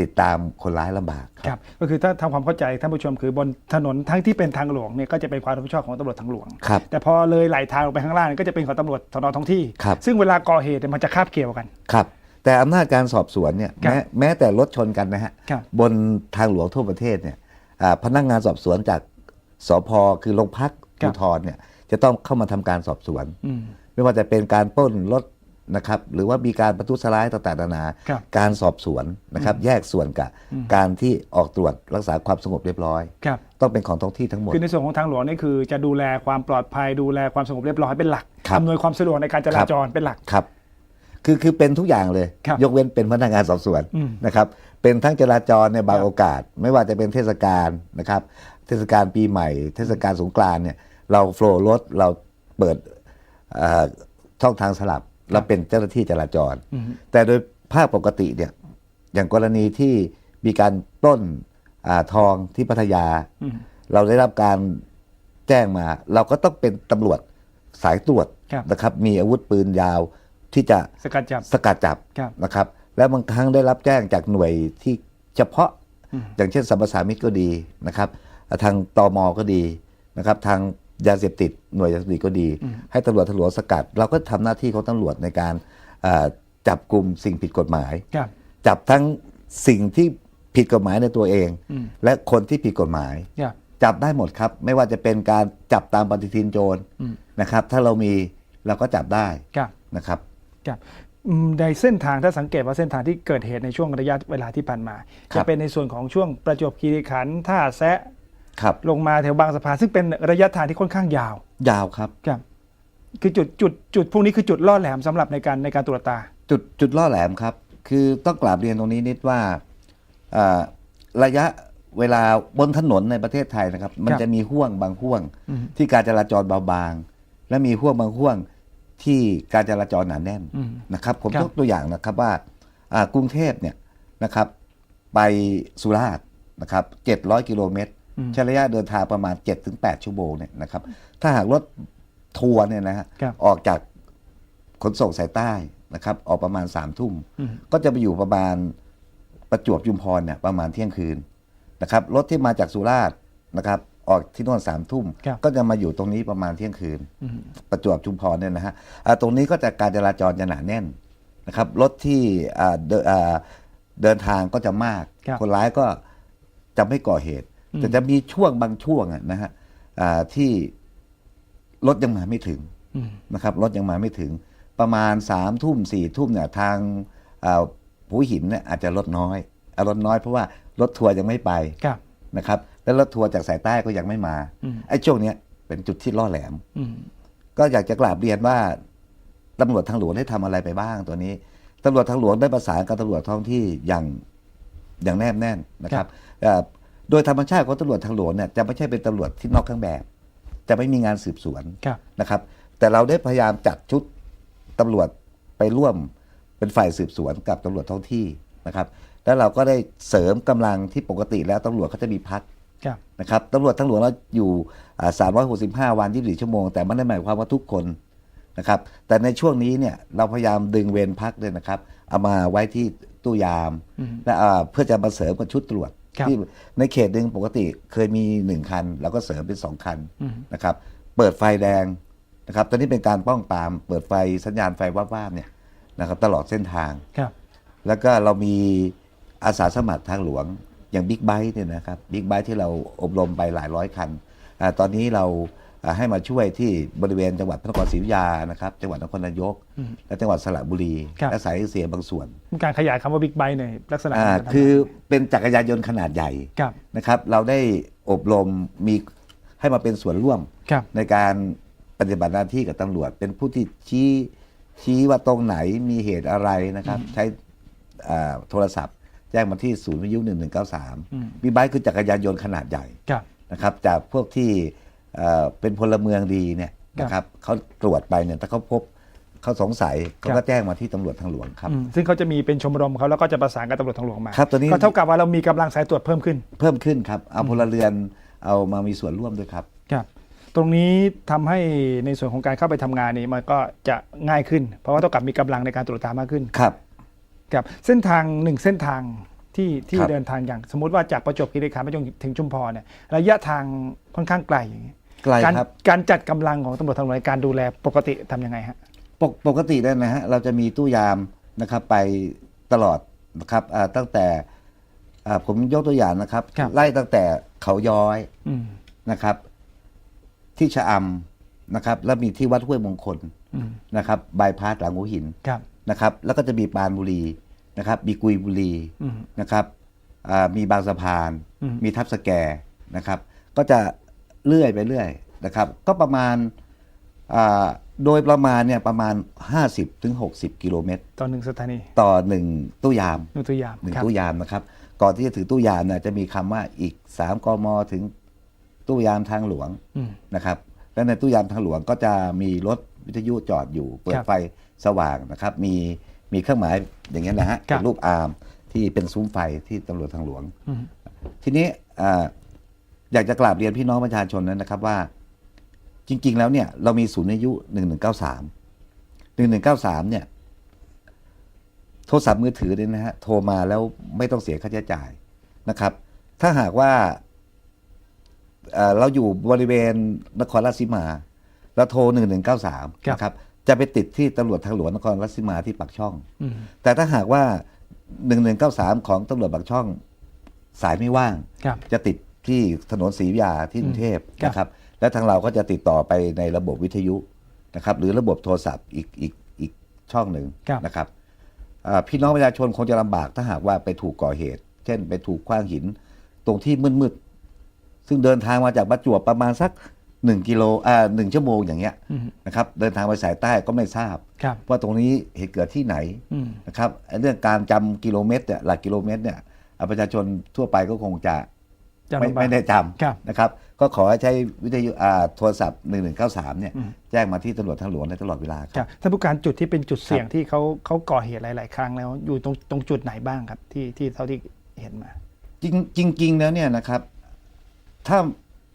ติดตามคนร้ายลำบากคครับรับ ก็คือถ้าทำความเข้าใจท่านผู้ชมคือบนถนนทั้งที่เป็นทางหลวงเนี่ยก็จะเป็นความรับผิดชอบของตำรวจทางหลวง ครับแต่พอเลยไหลทางลงไปข้างล่างก็จะเป็นของตำรวจสนท้องที่ ครับ ซึ่งเวลาก่อเหตุเนี่ยมันจะคาบเกี่ยวกัน ครับ แต่อำนาจการสอบสวนเนี่ยครับแม้แม้แต่รถชนกันนะฮะครับบนทางหลวงทั่วประเทศเนี่ยอ่าพนักงานสอบสวนจากสพคือโรงพักครัภูบธรเนี่ยจะต้องเข้ามาทำการสอบสวน อืม ไม่ว่าจะเป็นการปล้นรถ นะครับหรือว่ามีการประทุษร้ายต่างๆนานาครับการสอบสวนนะครับแยกส่วนกับการที่ออกตรวจรักษาความสงบเรียบร้อย ครับต้องเป็นของท้องที่ทั้งหมด คือในส่วนของทางหลวงนี่คือจะดูแลความปลอดภัยดูแลความสงบเรียบร้อยเป็นหลักครับอำนวยความสะดวกในการจราจรเป็นหลัก ครับคือคือเป็นทุกอย่างเลย ครับยกเว้นเป็นพนักงานสอบสวนอืมนะครับเป็นทั้งจราจรในบางครับ โอกาส ไม่ว่าจะเป็นเทศกาลนะครับเทศกาลปีใหม่ เทศกาลสงกรานต์เนี่ยเราโฟล์รถเราเปิดเอ่อช่องทางสลับ เราเป็นเจ้าหน้าที่จราจรอืมแต่โดยภาพปกติเนี่ยอย่างกรณีที่มีการปล้นอาทองที่พัทยาอืมเราได้รับการแจ้งมา เราก็ต้องเป็นตำรวจสายตรวจครับนะครับ มีอาวุธปืนยาวที่จะสกัดจับสกัดจับครับนะครับ และบางครั้งได้รับแจ้งจากหน่วยที่เฉพาะอืมอย่างเช่นสัมปสามิตก็ดีนะครับ ทางตมก็ดีนะครับ ทาง ยาเสพติดหน่วยยาเสพติดก็ดี ให้ตำรวจทางหลวงสกัด เราก็ทำหน้าที่ของตำรวจในการเอ่อจับกลุ่มสิ่งผิดกฎหมายครับจับทั้งสิ่งที่ผิดกฎหมายในตัวเองอืมและคนที่ผิดกฎหมายครับจับได้หมดครับ ไม่ว่าจะเป็นการจับตามปฏิทินโจรอืมนะครับ ถ้าเรามีเราก็จับได้ครับนะครับครับอืมในเส้นทางถ้าสังเกตว่าเส้นทางที่เกิดเหตุในช่วงระยะเวลาที่ผ่านมาครัจะบเป็นในส่วนของช่วงประจวบคีรีขันธ์ท่าแซะ ครับ ลงมาแถวบางสะพานซึ่งเป็นระยะทางที่ค่อนข้างยาวยาวครับ ครับ คือจุดจุดจุดพวกนี้คือจุดล่อแหลมสำหรับในการในการตรวจตา จุดจุดล่อแหลมครับ คือต้องกราบเรียนตรงนี้นิดว่าอ่าระยะเวลาบนถนนในประเทศไทยนะครับ มันครับจะมีห่วงบางห่วง อืม ที่การจราจรเบาบาง และมีห่วงบางห่วงที่การจราจรหนาแน่น อืม นะครับผมครับ ยกตัวอย่างนะครับว่าอ่ากรุงเทพเนี่ยนะครับไปสุราษฎร์นะครับ700 กิโลเมตรอืม ใช้ระยะเดินทางประมาณ 7-8 ชั่วโมงเนี่ยนะครับ ถ้าหากรถทัวร์เนี่ยนะฮะครับ ออกจากขนส่งสายใต้นะครับ ออกประมาณสามทุ่ม อืม ก็จะไปอยู่ประมาณประจวบจุมพรเนี่ยประมาณเที่ยงคืนนะครับรถที่มาจากสุราษฎร์นะครับ ออกที่โน่นสามทุ่ม ครับ ก็จะมาอยู่ตรงนี้ประมาณเที่ยงคืน อืม ประจวบชุมพรเนี่ยนะฮะอ่าตรงนี้ก็จะการจราจรจะหนาแน่นนะครับ รถที่อ่าเดนอ่าเดินทางก็จะมากครับคนร้ายก็จะไม่ก่อเหตุอืม แต่จะมีช่วงบางช่วงอะนะฮะอ่าที่รถยังมาไม่ถึงอืมนะครับรถยังมาไม่ถึง ประมาณสามทุ่มสี่ทุ่มเนี่ยทางอ่าหูหินเนี่ยอาจจะลดน้อยอะลดน้อยเพราะว่ารถทัวร์ยังไม่ไปครับนะครับ แล้วรถทัวร์จากสายใต้ก็ยังไม่มาอืมไอ้ช่วงเนี้ยเป็นจุดที่ล่อแหลมอืมก็อยากจะกราบเรียนว่าตำรวจทางหลวงได้ทำอะไรไปบ้างตัวนี้ตำรวจทางหลวงได้ประสานกับตำรวจท้องที่อย่างอย่างแนบแน่นนะครับเอ่อ โดยธรรมชาติของตำรวจทางหลวงเนี่ยจะไม่ใช่เป็นตำรวจที่นอกเครื่องแบบ จะไม่มีงานสืบสวนครับ นะครับ แต่เราได้พยายามจัดชุดตำรวจไปร่วมเป็นฝ่ายสืบสวนกับตำรวจท้องที่นะครับ แล้วเราก็ได้เสริมกำลังที่ปกติแล้วตำรวจเขาจะมีพักครับ นะครับตำรวจทั้งหลวงเราอยู่อ่า365 วัน 24 ชั่วโมง แต่ไม่ได้หมายความว่าทุกคนนะครับ แต่ในช่วงนี้เนี่ยเราพยายามดึงเวรพักเลยนะครับ เอามาไว้ที่ตู้ยามอืมและอ่าเพื่อจะมาเสริมกับชุดตรวจครับ ที่ในเขตหนึ่งปกติเคยมีหนึ่งคันเราก็เสริมเป็นสองคันอืมนะครับ เปิดไฟแดงนะครับ ตอนนี้เป็นการป้องปราม เปิดไฟสัญญาณไฟว่าบๆเนี่ยนะครับ ตลอดเส้นทางครับแล้วก็เรามีอาสาสมัครทางหลวงอย่างบิ๊กไบค์เนี่ยนะครับบิ๊กไบค์ที่เราอบรมไปหลายร้อยคันอาตอนนี้เราอ่า ให้มาช่วยที่บริเวณจังหวัดพระนครศรีอยุธยานะครับจังหวัดนครนายกอืมและจังหวัดสระบุรี ครับ และสายเอเชียบางส่วนมีการขยายคำว่าบิ๊กไบค์ในลักษณะอ่าการทำงานคือเป็นจักรยานยนต์ขนาดใหญ่ครับนะครับ เราได้อบรมมีให้มาเป็นส่วนร่วม ครับ ในการปฏิบัติหน้าที่กับตำรวจ เป็นผู้ที่ชี้ชี้ว่าตรงไหนมีเหตุอะไรนะครับ ใช้อ่าโทรศัพท์ แจ้งมาที่ศูนย์วิทยุ อืม 1193บิ๊กไบค์คือจักรยานยนต์ขนาดใหญ่ครับ นะครับจากพวกที่ เอ่อเป็นพลเมืองดีเนี่ยครับนะครับเขาตรวจไปเนี่ยถ้าเขาพบเขาสงสัยเขาครัก็บแจ้งมาที่ตำรวจทางหลวงครับอืมซึ่งเขาจะมีเป็นชมรมเขาแล้วก็จะประสานกับตำรวจทางหลวงมาครับตอนนี้ก็เท่ากับว่าเรามีกำลังสายตรวจเพิ่มขึ้น เพิ่มขึ้นครับเอาพลเรือนเอามามีส่วนร่วมด้วยครับครับ ตรงนี้ทำให้ในส่วนของการเข้าไปทำงานนี้มันก็จะง่ายขึ้น เพราะว่าเท่ากับมีกำลังในการตรวจตามมากขึ้นครับครับเส้นทางหนึ่งเส้นทางที่ที่ครับเดินทางอย่าง สมมติว่าจากประจวบคีรีขันธ์ไปจนถึงชุมพรเนี่ยระยะทางค่อนข้างไกลอย่างนี้ ไกลการครับ การจัดกำลังของตำรวจทางหลวงในการดูแลปกติทำยังไงฮะ ปกปกติเนี่ยนะฮะเราจะมีตู้ยามนะครับไปตลอดนะครับอ่าตั้งแต่อ่าผมยกตัวอย่างนะครับ ครับ ไล่ตั้งแต่เขาย้อยอืมนะครับ ที่ชะอำนะครับ แล้วมีที่วัดห้วยมงคลอืมนะครับบายพาสหลังหัวหินครับ นะครับ แล้วก็จะมีปรานบุรีนะครับ มีกุยบุรี อืม นะครับอ่ามีบางสะพาน อืม มีทับสแกนะครับ ก็จะ เลื่อยไปเรื่อยนะครับ ก็ประมาณอ่าโดยประมาณเนี่ยประมาณ 50-60ถึง60กิโลเมตรตอนหนึ่งสถานี ต่อหนึ่งตู้ยามหนึ่งตัวอย่างหนึ่งครับตู้ยามนะครับ ก่อนที่จะถึงตู้ยามเนี่ยจะมีคำว่าอีก 3กมถึงตู้ยามทางหลวงอืมนะครับ และในตู้ยามทางหลวงก็จะมีรถวิทยุจอดอยู่ เปิคดรับไฟสว่างนะครับ มีมีเครื่องหมายอย่างเงี้ยนะฮะครับเป็นรูปอาร์มที่เป็นซุ้มไฟที่ตำรวจทางหลวงอืมทีนี้ อ่าอยากจะกราบเรียนพี่น้องประชาชนนั้นนะครับว่า จริง ๆ แล้วเนี่ยเรามีศูนย์อายุหนึ่งหนึ่งเก้าสามหนึ่งหนึ่งเก้าสามเนี่ย โทรศัพท์มือถือเนี่ยนะฮะโทรมาแล้วไม่ต้องเสียค่าใช้จ่ายนะครับ ถ้าหากว่าเอ่อเราอยู่บริเวณนครราชสีมา เราโทรหนึ่งหนึ่งเก้าสามครับนะครับ จะไปติดที่ตำรวจทางหลวงนครราชสีมาที่ปากช่องอืมแต่ถ้าหากว่าหนึ่งหนึ่งเก้าสามของตำรวจปากช่องสายไม่ว่างครับจะติด ที่ถนนศรีวิทยาที่กรุงเทพครับนะครับ และทางเราก็จะติดต่อไปในระบบวิทยุนะครับ หรือระบบโทรศัพท์อีกอีกอีกช่องหนึ่งครับนะครับอ่าพี่น้องประชาชนคงจะลำบากถ้าหากว่าไปถูกก่อเหตุ เช่น ไปถูกคว้างหิน ตรงที่มืดๆซึ่งเดินทางมาจากประจวบประมาณสักหนึ่งกิโลอ่าหนึ่งชั่วโมงอย่างเงี้ยอืมนะครับ เดินทางไปสายใต้ก็ไม่ทราบครับว่าตรงนี้เหตุเกิดที่ไหนอืมนะครับไอ้เรื่องการจำกิโลเมตรเนี่ยหลักกิโลเมตรเนี่ยอะประชาชนทั่วไปก็คงจะจะ ไม่ลำบากไม่ได้จครับำนะครับ ก็ขอให้ใช้วิทยุอ่าโทรศัพท์ 1193 เนี่ยอืมแจ้งมาที่ตำรวจทางหลวงในตลอดเวลาคครัรับบท่านผู้การจุดที่เป็นจุดเสี่ยงที่เขาเขาก่อเหตุหลาย ๆ ครั้งแล้วอยู่ตรงตรงจุดไหนบ้างครับที่ที่เท่าที่เห็นมา จริงจริงๆแล้วเนี่ยนะครับถ้า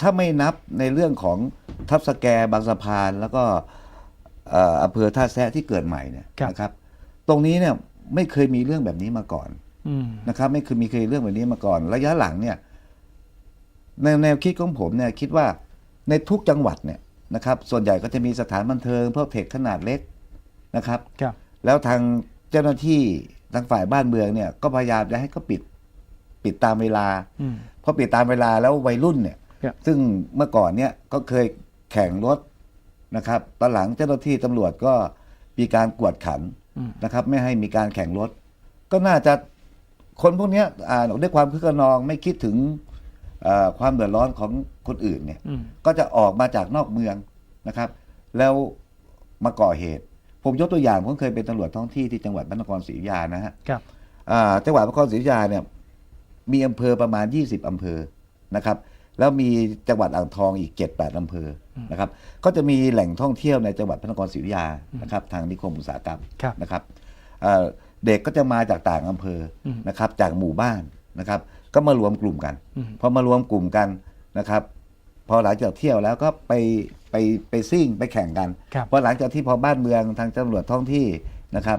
ถ้าไม่นับในเรื่องของทับสแกบางสะพาน แล้วก็เอ่ออำเภอท่าแซะที่เกิดใหม่เนี่ยครับนะครับ ตรงนี้เนี่ยไม่เคยมีเรื่องแบบนี้มาก่อนอืมนะครับ ไม่เคยมีเคยเรื่องแบบนี้มาก่อน ระยะหลังเนี่ย ในแนวคิดของผมเนี่ยคิดว่าในทุกจังหวัดเนี่ยนะครับ ส่วนใหญ่ก็จะมีสถานบันเทิงพวกเทคขนาดเล็กนะครับ ครับแล้วทางเจ้าหน้าที่ทางฝ่ายบ้านเมืองเนี่ยก็พยายามจะให้เขาปิดปิดตามเวลาอืม พอปิดตามเวลาแล้ววัยรุ่นเนี่ย ครับ ซึ่งเมื่อก่อนเนี่ยก็เคยแข่งรถนะครับตอนหลังเจ้าหน้าที่ตำรวจก็มีการกวดขันอืม นะครับ ไม่ให้มีการแข่งรถ ก็น่าจะคนพวกเนี้ยอ่าด้วยความคึกขนองไม่คิดถึงเอ่อ ความเดือดร้อนของคนอื่นเนี่ยอืมก็จะออกมาจากนอกเมืองนะครับ แล้วมาก่อเหตุ ผมยกตัวอย่างผมเคยเป็นตำรวจท้องที่ที่จังหวัดพระนครศรีอยุธยานะฮะครับอ่าจังหวัดพระนครศรีอยุธยาเนี่ยมีอำเภอประมาณ 20 อำเภอนะครับ แล้วมีจังหวัดอ่างทองอีก 7-8 อำเภอนะครับ ก็จะมีแหล่งท่องเที่ยวในจังหวัดพระนครศรีอยุธยานะครับ ทางนิคมอุตสาหกรรมครับนะครับเอ่อเด็กก็จะมาจากต่างอำเภออมนะครับ จากหมู่บ้านนะครับ ก็มารวมกลุ่มกันอืมพอมารวมกลุ่มกันนะครับ พอหลังจากเที่ยวแล้วก็ไปไปไปซิ่งไปแข่งกันครับพอหลังจากที่พอบ้านเมืองทางตำรวจท้องที่นะครับ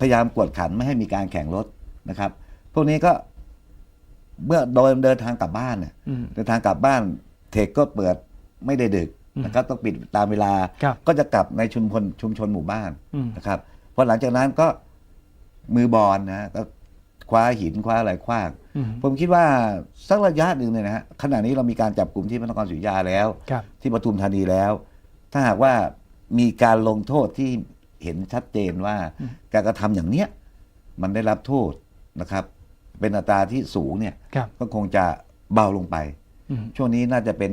พยายามกวดขันไม่ให้มีการแข่งรถนะครับ พวกนี้ก็เมื่อโดยเดินทางกลับบ้านเนี่ยอืมเดินทางกลับบ้าน เทคก็เปิดไม่ได้ดึกนะครับต้องปิดตามเวลาครับก็จะกลับในชุมชนชุมชนหมู่บ้านอืมนะครับพอหลังจากนั้นก็มือบอลนะก็ คว้าหินคว้าอะไรคว้างอืมผมคิดว่าสักระยะหนึ่งเนี่ยนะฮะขณะนี้เรามีการจับกลุ่มที่พระนครศรีอยุธยาแล้วครับที่ปทุมธานีแล้ว ถ้าหากว่ามีการลงโทษที่เห็นชัดเจนว่าอืมการกระทำอย่างเนี้ยมันได้รับโทษนะครับ เป็นอัตราที่สูงเนี่ยครับก็คงจะเบาลงไปอืมช่วงนี้น่าจะเป็น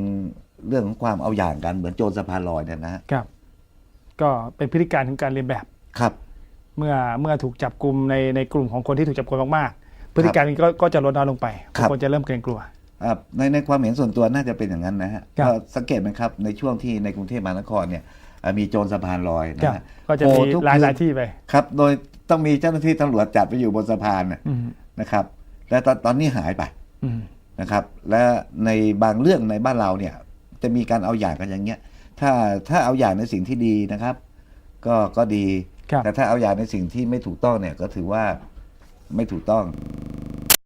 เรื่องของความเอาอย่างกันเหมือนโจรสะพานลอยเนี่ยนะฮะครับ ก็เป็นพฤติการของการเรียนแบบครับ เมื่อเมื่อถูกจับกลุ่มในในกลุ่มของคนที่ถูกจับกลุ่มมากๆ พฤติการนี้ก็ก็จะลดน้อยลงไปครับ คนจะเริ่มเกรงกลัว อ่าในในความเห็นส่วนตัวน่าจะเป็นอย่างนั้นนะฮะครับก็สังเกตไหมครับในช่วงที่ในกรุงเทพมหานครเนี่ยอ่ามีโจรสะพานลอยครันะบฮะก็จะโผมีล่ทุกหลายหลายคืนที่ไป ครับ โดยต้องมีเจ้าหน้าที่ตำรวจจัดไปอยู่บนสะพานน่ะอืมนะครับ และตอนตอนนี้หายไปอืมนะครับ และในบางเรื่องในบ้านเราเนี่ย จะมีการเอาอย่างกันอย่างเงี้ย ถ้าถ้าเอาอย่างในสิ่งที่ดีนะครับ ก็ก็ดีครับ แต่ถ้าเอาอย่างในสิ่งที่ไม่ถูกต้องเนี่ยก็ถือว่าไม่ถูกต้อง